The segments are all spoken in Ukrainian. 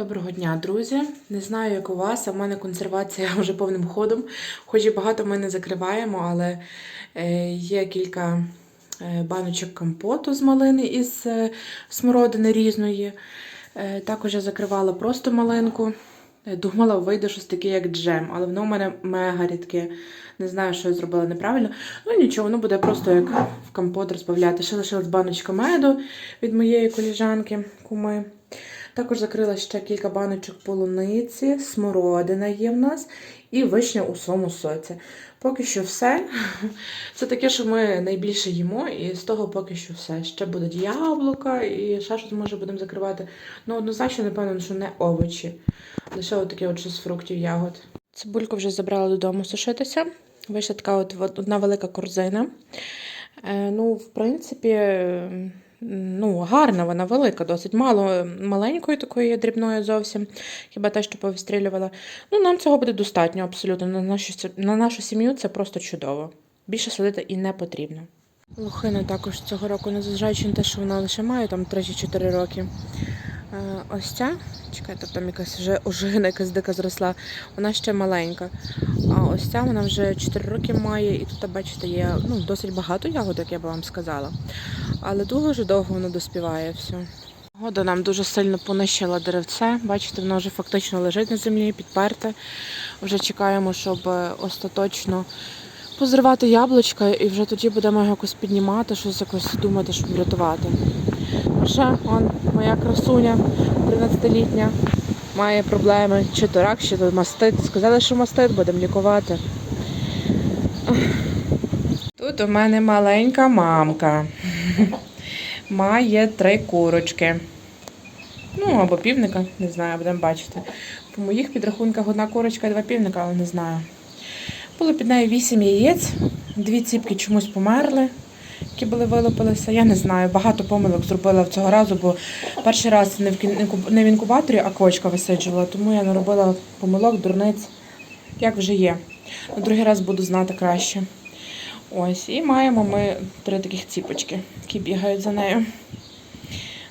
Доброго дня, друзі. Не знаю, як у вас, а в мене консервація вже повним ходом. Хоч і багато ми не закриваємо, але е, є кілька е, баночок компоту з малини із е, смородини різної. Також я закривала просто малинку. Думала, вийде щось таке, як джем, але воно в мене мега рідке. Не знаю, що я зробила неправильно. Ну нічого, воно буде просто як в компот розбавляти. Ще лишилась баночка меду від моєї коліжанки куми. Також закрила ще кілька баночок полуниці, смородина є в нас і вишня у своєму соці. Поки що все. Це таке, що ми найбільше їмо, і з того поки що все. Ще будуть яблука і ще щось може будемо закривати. Ну, однозначно, напевно, що не овочі. Лише отаке от щось з фруктів, ягод. Цибульку вже забрала додому сушитися. Вийшла така от одна велика корзина. Е, ну, в принципі, ну, гарна вона, велика, досить мало маленької такої дрібної зовсім, хіба те, що повістрілювала. Ну, нам цього буде достатньо абсолютно. На нашу, на нашу сім'ю це просто чудово. Більше садити і не потрібно. Лохина також цього року, незважаючи на те, що вона лише має там 3 чи 4 роки. Е, Ось ця, чекайте, там якась вже ожина якась дика зросла, вона ще маленька. А ось ця вона вже 4 роки має, і тут, бачите, є ну, досить багато ягод, як я би вам сказала. Але дуже довго воно доспіває все. Погода нам дуже сильно понищила деревце. Бачите, воно вже фактично лежить на землі, підперте. Вже чекаємо, щоб е, остаточно позривати яблучка, і вже тоді будемо його якось піднімати, щось якось думати, щоб врятувати. А ще моя красуня 13-літня має проблеми, чи то рак, чи то мастит. Сказали, що мастит, будемо лікувати. Тут у мене маленька мамка. Має три курочки. Ну, або півника, не знаю, будемо бачити. По моїх підрахунках одна курочка і два півника, але не знаю. Було під нею вісім яєць, дві ціпки чомусь померли, які були вилупилися. Я не знаю, багато помилок зробила цього разу, бо перший раз не в не в інкубаторі, а кочка висиджувала, тому я наробила помилок, дурниць, як вже є. На другий раз буду знати краще. Ось, і маємо ми три таких ціпочки, які бігають за нею.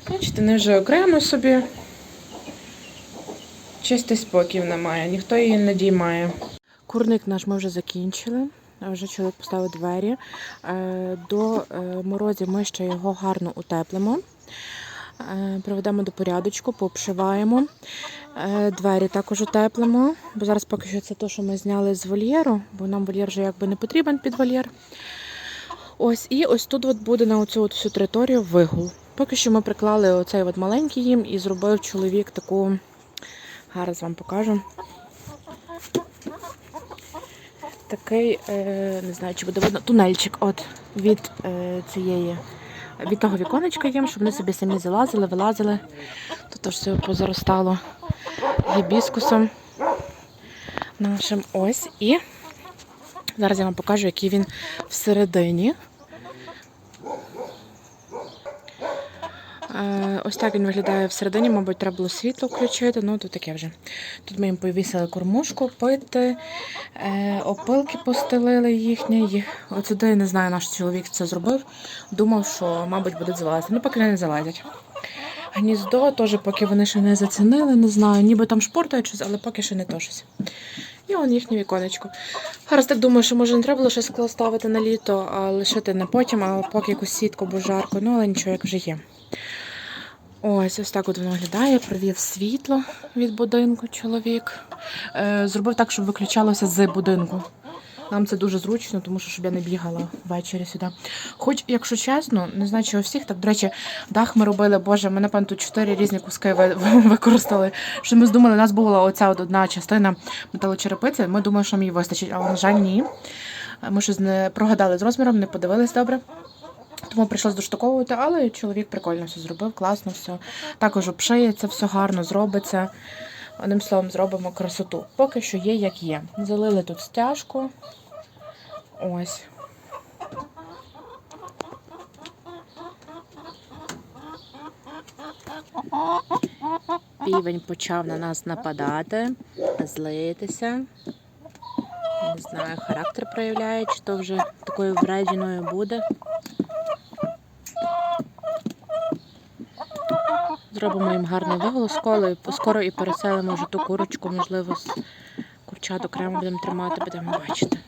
Бачите, вони вже окремо собі. Чистий спокій немає, ніхто її не діймає. Курник наш ми вже закінчили. Вже чоловік поставив двері. Е, До е, морозів ми ще його гарно утеплимо. Е, Приведемо до порядочку, пообшиваємо. Двері також утеплимо, бо зараз поки що це те, що ми зняли з вольєру, бо нам вольєр вже якби не потрібен під вольєр. Ось і ось тут от буде на оцю от всю територію вигул. Поки що ми приклали оцей от маленький їм і зробив чоловік таку. Зараз вам покажу. Такий, е, не знаю, чи буде видно, тунельчик от від е, цієї, від того віконечка їм, щоб вони собі самі залазили, вилазили. Тут аж все позаростало гібіскусом нашим. Ось. І зараз я вам покажу, який він всередині. Ось так він виглядає всередині, мабуть, треба було світло включити, ну то таке вже. Тут ми їм повісили кормушку, пити, е, опилки постелили їхні. Я не знаю, наш чоловік це зробив. Думав, що, мабуть, будуть залазити. Ну, поки не залазять. Гніздо теж, поки вони ще не зацінили, не знаю, ніби там шпортають щось, але поки ще не то щось. І он їхнє віконечко. Зараз так думаю, що може не треба було щось ставити на літо, а лишити на потім, а поки якусь сітку, бо жарко, ну але нічого, як вже є. Ось ось так от воно виглядає. Провів світло від будинку чоловік. Е, зробив так, щоб виключалося з будинку. Нам це дуже зручно, тому що щоб я не бігала ввечері сюди. Хоч, якщо чесно, не знаю, чи у всіх так. До речі, дах ми робили, боже, ми напевно тут чотири різні куски використали. Що ми здумали, у нас була оця одна частина металочерепиці. Ми думали, що нам її вистачить, але на жаль, ні. Ми щось не прогадали з розміром, не подивились добре. Тому прийшлось доштуковувати, але чоловік прикольно все зробив, класно все. Також обшиється, все гарно зробиться. Одним словом, зробимо красоту. Поки що є, як є. Залили тут стяжку. Ось. Півень почав на нас нападати, злитися. Не знаю, характер проявляє, чи то вже такою вредіною буде. Зробимо їм гарний виголос скоро, скоро і переселимо вже ту курочку, можливо, з курчат окремо будемо тримати, будемо бачити.